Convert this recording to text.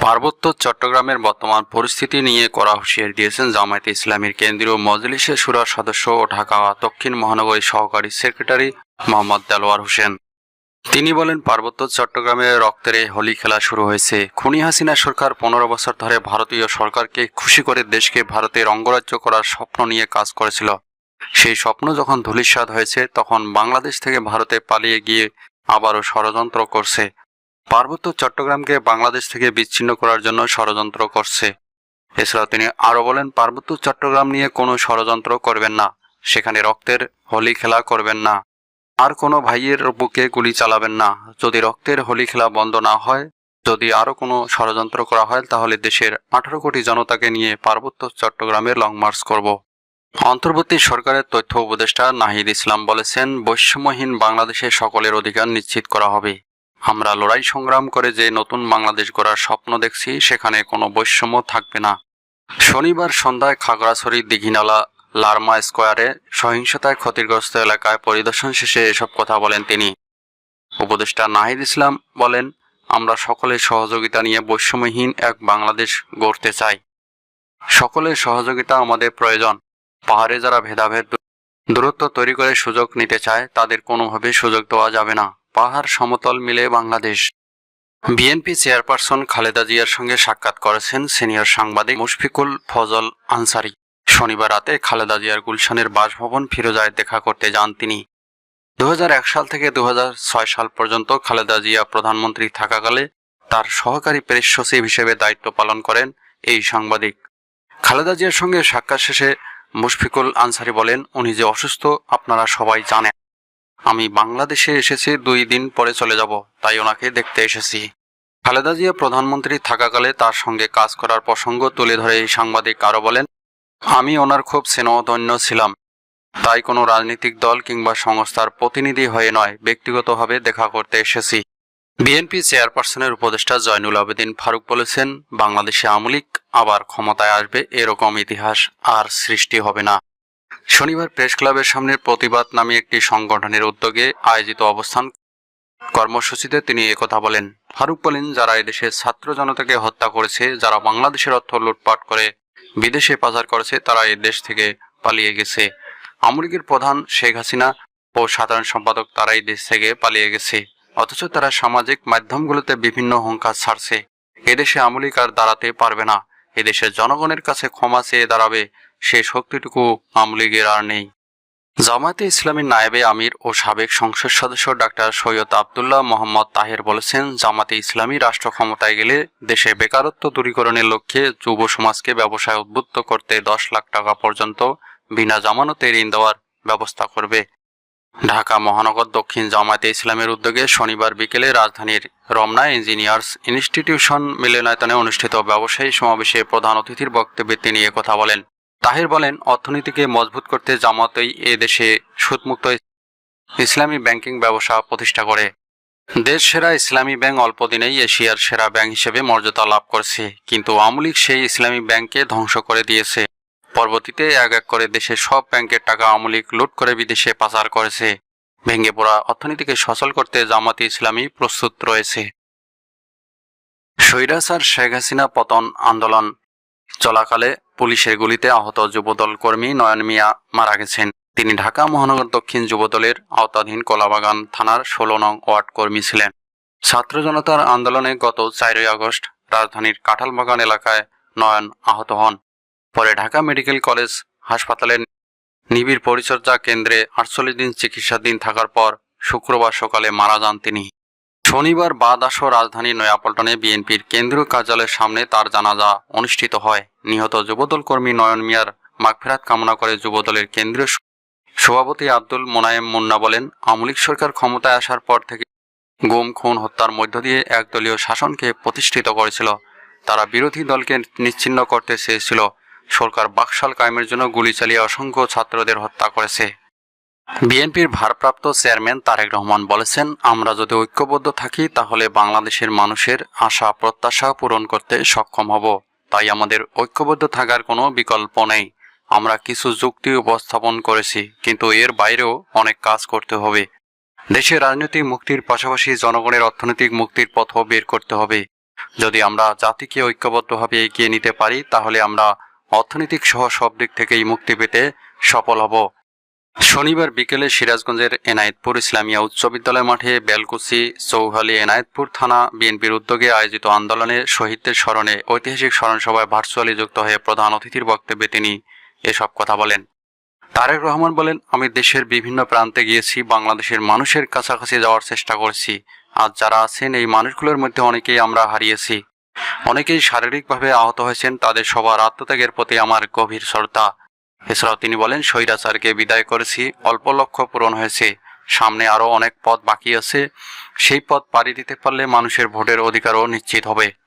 পার্বত্য চট্টগ্রামের বর্তমান পরিস্থিতি নিয়ে করা হুঁশিয়ারি দিয়েছেন জামায়াতে ইসলামীর কেন্দ্রীয় মজলিসের সুরার সদস্য ও ঢাকা দক্ষিণ মহানগরী সহকারী সেক্রেটারি মোহাম্মদ দেলোয়ার হোসেন। তিনি বলেন, পার্বত্য চট্টগ্রামে রক্তের এই হোলি খেলা শুরু হয়েছে। খুনি হাসিনা সরকার পনেরো বছর ধরে ভারতীয় সরকারকে খুশি করে দেশকে ভারতের অঙ্গরাজ্য করার স্বপ্ন নিয়ে কাজ করেছিল। সেই স্বপ্ন যখন ধূলিসাৎ হয়েছে, তখন বাংলাদেশ থেকে ভারতে পালিয়ে গিয়ে আবারও ষড়যন্ত্র করছে। পার্বত্য চট্টগ্রামকে বাংলাদেশ থেকে বিচ্ছিন্ন করার জন্য ষড়যন্ত্র করছে। এছাড়াও তিনি আরও বলেন, পার্বত্য চট্টগ্রাম নিয়ে কোনো ষড়যন্ত্র করবেন না। সেখানে রক্তের হোলি খেলা করবেন না। আর কোনো ভাইয়ের বুকে গুলি চালাবেন না। যদি রক্তের হোলি খেলা বন্ধ না হয়, যদি আরও কোনো ষড়যন্ত্র করা হয়, তাহলে দেশের আঠারো কোটি জনতাকে নিয়ে পার্বত্য চট্টগ্রামে লং মার্চ করব। অন্তর্বর্তী সরকারের তথ্য উপদেষ্টা নাহিদ ইসলাম বলেছেন, বৈষম্যহীন বাংলাদেশে সকলের অধিকার নিশ্চিত করা হবে। আমরা লড়াই সংগ্রাম করে যে নতুন বাংলাদেশ গড়ার স্বপ্ন দেখছি, সেখানে কোনো বৈষম্য থাকবে না। শনিবার সন্ধ্যায় খাগড়াছড়ি দিঘিনালা লারমা স্কোয়ারে সহিংসতায় ক্ষতিগ্রস্ত এলাকায় পরিদর্শন শেষে এসব কথা বলেন তিনি। উপদেষ্টা নাহিদ ইসলাম বলেন, আমরা সকলের সহযোগিতা নিয়ে বৈষম্যহীন এক বাংলাদেশ গড়তে চাই। সকলের সহযোগিতা আমাদের প্রয়োজন। পাহাড়ে যারা ভেদাভেদ দূরত্ব তৈরি করে সুযোগ নিতে চায়, তাদের কোনোভাবে সুযোগ দেওয়া যাবে না। পাহাড় সমতল মিলে বাংলাদেশ। বিএনপি চেয়ারপারসন খালেদা জিয়ার সঙ্গে সাক্ষাৎ করেছেন সিনিয়র সাংবাদিক মুশফিকুল ফজল আনসারি। শনিবার রাতে খালেদা জিয়ার গুলশানের বাসভবন ফিরোজায় দেখা করতে যান তিনি। দু হাজার এক সাল থেকে দু হাজার ছয় সাল পর্যন্ত খালেদা জিয়া প্রধানমন্ত্রী থাকাকালে তার সহকারী প্রেস সচিব হিসেবে দায়িত্ব পালন করেন এই সাংবাদিক। খালেদা জিয়ার সঙ্গে সাক্ষাৎ শেষে মুশফিকুল আনসারি বলেন, উনি যে অসুস্থ, আপনারা সবাই জানেন। আমি বাংলাদেশে এসেছি, দুই দিন পরে চলে যাব, তাই ওনাকে দেখতে এসেছি। খালেদা জিয়া প্রধানমন্ত্রী থাকাকালে তার সঙ্গে কাজ করার প্রসঙ্গ তুলে ধরে এই সাংবাদিক আরও বলেন, আমি ওনার খুব স্নেহধন্য ছিলাম। তাই কোনো রাজনৈতিক দল কিংবা সংস্থার প্রতিনিধি হয়ে নয়, ব্যক্তিগতভাবে দেখা করতে এসেছি। বিএনপি চেয়ারপারসনের উপদেষ্টা জয়নুল আবেদিন ফারুক বলেছেন, বাংলাদেশে আমলিক আবার ক্ষমতায় আসবে এরকম ইতিহাস আর সৃষ্টি হবে না। শনিবার প্রেস ক্লাবের সামনে প্রতিবাদ নামে একটি সংগঠনের উদ্যোগে আয়োজিত অবস্থান কর্মসূচিতে তিনি একথা বলেন। ফারুক বলেন, যারা এদেশের ছাত্র জনতাকে হত্যা করেছে, যারা বাংলাদেশের অর্থ লুটপাট করে বিদেশে পাচার করেছে, তারা এই দেশ থেকে পালিয়ে গেছে। আমলিগের প্রধান শেখ হাসিনা ও সাধারণ সম্পাদক তারাই দেশ থেকে পালিয়ে গেছে। অথচ তারা সামাজিক মাধ্যমগুলোতে বিভিন্ন হুঙ্কার ছাড়ছে। এদেশে আমলিক আর দাঁড়াতে পারবে না। এদেশের জনগণের কাছে ক্ষমা চেয়ে দাঁড়াবে, সে শক্তিটুকু আমলিগের আর নেই। জামায়াতে ইসলামীর নায়েবে আমির ও সাবেক সংসদ সদস্য ডাক্তার সৈয়দ আবদুল্লাহ মোহাম্মদ তাহের বলেছেন, জামাতে ইসলামী রাষ্ট্র ক্ষমতায় গেলে দেশে বেকারত্ব দূরীকরণের লক্ষ্যে যুব সমাজকে ব্যবসায় উদ্বুদ্ধ করতে দশ লাখ টাকা পর্যন্ত বিনা জামানতে ঋণ দেওয়ার ব্যবস্থা করবে। ঢাকা মহানগর দক্ষিণ জামায়াতে ইসলামের উদ্যোগে শনিবার বিকেলে রাজধানীর রমনা ইঞ্জিনিয়ার্স ইনস্টিটিউশন মিলনায়তনে অনুষ্ঠিত ব্যবসায়ী সমাবেশে প্রধান অতিথির বক্তব্যে তিনি কথা বলেন। তাহির বলেন, অর্থনীতিকে মজবুত করতে জামাতই এ দেশে সুদমুক্ত ইসলামী ব্যাংকিং ব্যবসা প্রতিষ্ঠা করে। দেশ সেরা ইসলামী ব্যাংক অল্প দিনেই এশিয়ার সেরা ব্যাংক হিসেবে মর্যাদা লাভ করছে, কিন্তু আমলিক সেই ইসলামী ব্যাংককে ধ্বংস করে দিয়েছে। পরবর্তীতে এক এক করে দেশের সব ব্যাংকের টাকা আমলিক লুট করে বিদেশে পাচার করেছে। ভেঙে পড়া অর্থনীতিকে সচল করতে জামাতি ইসলামী প্রস্তুত রয়েছে। সৈরাসার শেখ হাসিনা পতন আন্দোলন। চলাকালে পুলিশের গুলিতে আহত যুবদল কর্মী নয়ন মিয়া মারা গেছেন। তিনি ঢাকা মহানগর দক্ষিণ যুবদলের আওতাধীন কলাবাগান থানার ষোলো নং ওয়ার্ড কর্মী ছিলেন। ছাত্র জনতার আন্দোলনে গত চারই আগস্ট রাজধানীর কাঁঠালবাগান এলাকায় নয়ন আহত হন। পরে ঢাকা মেডিকেল কলেজ হাসপাতালের নিবিড় পরিচর্যা কেন্দ্রে আটচল্লিশ দিন চিকিৎসাধীন থাকার পর শুক্রবার সকালে মারা যান তিনি। শনিবার বাদ আসো রাজধানী নয়াপল্টনে বিএনপির কেন্দ্রীয় কার্যালয়ের সামনে তার জানাজা অনুষ্ঠিত হয়। নিহত যুবদল কর্মী নয়ন মিয়ার মাগফেরাত কামনা করে যুবদলের কেন্দ্রীয় সভাপতি আব্দুল মোনায়েম মুন্না বলেন আমলিক সরকার ক্ষমতায় আসার পর থেকে গুম, খুন, হত্যার মধ্য দিয়ে একদলীয় শাসনকে প্রতিষ্ঠিত করেছিল। তারা বিরোধী দলকে নিচ্ছিন্ন করতে চেয়েছিল। সরকার বাকশাল কায়েমের জন্য গুলি চালিয়ে অসংখ্য ছাত্রদের হত্যা করেছে। বিএনপির ভারপ্রাপ্ত চেয়ারম্যান তারেক রহমান বলেছেন, আমরা যদি ঐক্যবদ্ধ থাকি, তাহলে বাংলাদেশের মানুষের আশা, প্রত্যাশা পূরণ করতে সক্ষম হব। তাই আমাদের ঐক্যবদ্ধ থাকার কোনো বিকল্প নেই। আমরা কিছু যুক্তি উপস্থাপন করেছি, কিন্তু এর বাইরেও অনেক কাজ করতে হবে। দেশের রাজনৈতিক মুক্তির পাশাপাশি জনগণের অর্থনৈতিক মুক্তির পথও বের করতে হবে। যদি আমরা জাতিকে ঐক্যবদ্ধভাবে এগিয়ে নিতে পারি, তাহলে আমরা অর্থনৈতিক সহ সব দিক থেকেই মুক্তি পেতে সফল হব। শনিবার বিকেলে সিরাজগঞ্জের এনায়েতপুর ইসলামিয়া উচ্চ বিদ্যালয় মাঠে বেলকুচি চৌহালি এনায়েতপুর থানা বিএনপির উদ্যোগে আয়োজিত আন্দোলনে শহীদদের স্মরণে ঐতিহাসিক স্মরণসভায় ভার্চুয়ালি যুক্ত হয়ে প্রধান অতিথির বক্তব্যে তিনি এসব কথা বলেন। তারেক রহমান বলেন, আমি দেশের বিভিন্ন প্রান্তে গিয়েছি, বাংলাদেশের মানুষের কাছাকাছি যাওয়ার চেষ্টা করেছি। আজ যারা আছেন, এই মানুষগুলোর মধ্যে অনেকেই আমরা হারিয়েছি। অনেকেই শারীরিকভাবে আহত হয়েছেন, তাদের সবার আত্মত্যাগের প্রতি আমার গভীর শ্রদ্ধা। এছাড়াও তিনি বলেন, স্বৈরাচারকে বিদায় করেছি, অল্প লক্ষ্য পূরণ হয়েছে, সামনে আরও অনেক পথ বাকি আছে। সেই পথ পাড়ি দিতে পারলে মানুষের ভোটের অধিকারও নিশ্চিত হবে।